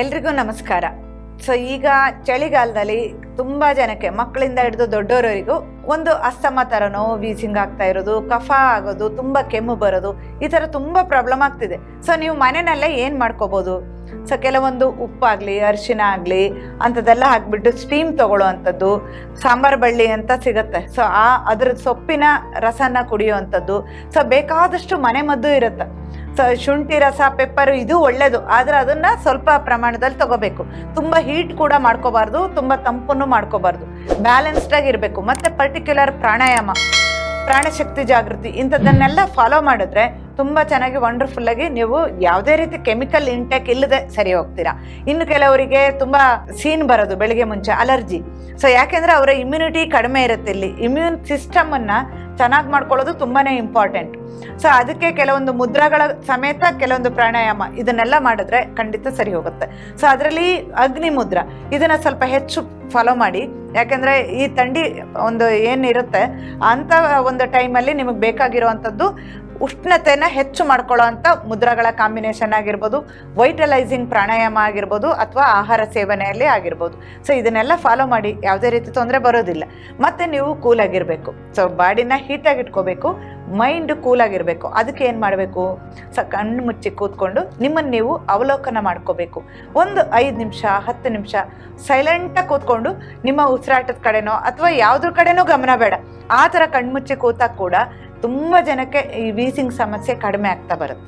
ಎಲ್ರಿಗೂ ನಮಸ್ಕಾರ. ಸೊ ಈಗ ಚಳಿಗಾಲದಲ್ಲಿ ತುಂಬಾ ಜನಕ್ಕೆ, ಮಕ್ಕಳಿಂದ ಹಿಡಿದು ದೊಡ್ಡವರವರಿಗೂ ಒಂದು ಅಸ್ತಮ ಥರನೋ ವೀಸಿಂಗ್ ಆಗ್ತಾ ಇರೋದು, ಕಫ ಆಗೋದು, ತುಂಬ ಕೆಮ್ಮು ಬರೋದು, ಈ ಥರ ತುಂಬ ಪ್ರಾಬ್ಲಮ್ ಆಗ್ತಿದೆ. ಸೊ ನೀವು ಮನೆಯಲ್ಲೇ ಏನು ಮಾಡ್ಕೋಬೋದು? ಸೊ ಕೆಲವೊಂದು ಉಪ್ಪಾಗಲಿ ಅರಿಶಿನ ಆಗಲಿ, ಅಂಥದ್ದೆಲ್ಲ ಹಾಕ್ಬಿಟ್ಟು ಸ್ಟೀಮ್ ತೊಗೊಳ್ಳೋ ಅಂಥದ್ದು ಸಾಂಬಾರು ಬಳ್ಳಿ ಅಂತ ಸಿಗುತ್ತೆ. ಸೊ ಆ ಅದ್ರ ಸೊಪ್ಪಿನ ರಸನ ಕುಡಿಯುವಂಥದ್ದು. ಸೊ ಬೇಕಾದಷ್ಟು ಮನೆ ಮದ್ದು ಇರುತ್ತೆ. ಶುಂಠಿ ರಸ, ಪೆಪ್ಪರ್, ಇದು ಒಳ್ಳೆಯದು ಆದರೆ ಅದನ್ನು ಸ್ವಲ್ಪ ಪ್ರಮಾಣದಲ್ಲಿ ತಗೋಬೇಕು. ತುಂಬ ಹೀಟ್ ಕೂಡ ಮಾಡ್ಕೋಬಾರ್ದು, ತುಂಬ ತಂಪನ್ನು ಮಾಡ್ಕೋಬಾರ್ದು. ಬ್ಯಾಲೆನ್ಸ್ಡ್ ಆಗಿರಬೇಕು ಮತ್ತು ಪರ್ಟಿಕ್ಯುಲರ್ ಪ್ರಾಣಾಯಾಮ, ಪ್ರಾಣಶಕ್ತಿ ಜಾಗೃತಿ, ಇಂಥದ್ದನ್ನೆಲ್ಲ ಫಾಲೋ ಮಾಡಿದ್ರೆ ತುಂಬ ಚೆನ್ನಾಗಿ ವಂಡರ್ಫುಲ್ ಆಗಿ ನೀವು ಯಾವುದೇ ರೀತಿ ಕೆಮಿಕಲ್ ಇಂಟೆಕ್ ಇಲ್ಲದೆ ಸರಿ ಹೋಗ್ತೀರಾ. ಇನ್ನು ಕೆಲವರಿಗೆ ತುಂಬ ಸೀನ್ ಬರೋದು, ಬೆಳಿಗ್ಗೆ ಮುಂಚೆ ಅಲರ್ಜಿ ಸೊ ಯಾಕೆಂದ್ರೆ ಅವರ ಇಮ್ಯುನಿಟಿ ಕಡಿಮೆ ಇರುತ್ತೆ ಇಲ್ಲಿ. ಇಮ್ಯೂನ್ ಸಿಸ್ಟಮನ್ನು ಚೆನ್ನಾಗಿ ಮಾಡ್ಕೊಳ್ಳೋದು ತುಂಬಾ ಇಂಪಾರ್ಟೆಂಟ್ ಸೊ ಅದಕ್ಕೆ ಕೆಲವೊಂದು ಮುದ್ರಾಗಳ ಸಮೇತ ಕೆಲವೊಂದು ಪ್ರಾಣಾಯಾಮ ಇದನ್ನೆಲ್ಲ ಮಾಡಿದ್ರೆ ಖಂಡಿತ ಸರಿ ಹೋಗುತ್ತೆ. ಸೊ ಅದರಲ್ಲಿ ಅಗ್ನಿ ಮುದ್ರ ಇದನ್ನ ಸ್ವಲ್ಪ ಹೆಚ್ಚು ಫಾಲೋ ಮಾಡಿ. ಯಾಕೆಂದ್ರೆ ಈ ಥಂಡಿ ಒಂದು ಏನಿರುತ್ತೆ ಅಂಥ ಒಂದು ಟೈಮಲ್ಲಿ ನಿಮಗೆ ಬೇಕಾಗಿರುವಂಥದ್ದು ಉಷ್ಣತೆನ ಹೆಚ್ಚು ಮಾಡ್ಕೊಳ್ಳೋ ಅಂಥ ಮುದ್ರಗಳ ಕಾಂಬಿನೇಷನ್ ಆಗಿರ್ಬೋದು ವೈಟಲೈಸಿಂಗ್ ಪ್ರಾಣಾಯಾಮ ಆಗಿರ್ಬೋದು ಅಥವಾ ಆಹಾರ ಸೇವನೆಯಲ್ಲಿ ಆಗಿರ್ಬೋದು. ಸೊ ಇದನ್ನೆಲ್ಲ ಫಾಲೋ ಮಾಡಿ, ಯಾವುದೇ ರೀತಿ ತೊಂದರೆ ಬರೋದಿಲ್ಲ. ಮತ್ತು ನೀವು ಕೂಲಾಗಿರಬೇಕು ಸೊ ಬಾಡಿನ ಹೀಟಾಗಿ ಇಟ್ಕೋಬೇಕು ಮೈಂಡ್ ಕೂಲಾಗಿರಬೇಕು ಅದಕ್ಕೆ ಏನು ಮಾಡಬೇಕು? ಸ, ಕಣ್ಣು ಮುಚ್ಚಿ ಕೂತ್ಕೊಂಡು ನಿಮ್ಮನ್ನು ನೀವು ಅವಲೋಕನ ಮಾಡ್ಕೋಬೇಕು. ಒಂದು ಐದು ನಿಮಿಷ, ಹತ್ತು ನಿಮಿಷ ಸೈಲೆಂಟಾಗಿ ಕೂತ್ಕೊಂಡು ನಿಮ್ಮ ಉಸಿರಾಟದ ಕಡೆನೋ ಅಥವಾ ಯಾವುದ್ರ ಕಡೆನೋ ಗಮನ ಬೇಡ. ಆ ಥರ ಕಣ್ಮುಚ್ಚಿ ಕೂತಾಗ ಕೂಡ ತುಂಬ ಜನಕ್ಕೆ ಈ ವೀಸಿಂಗ್ ಸಮಸ್ಯೆ ಕಡಿಮೆ ಆಗ್ತಾ ಬರುತ್ತೆ.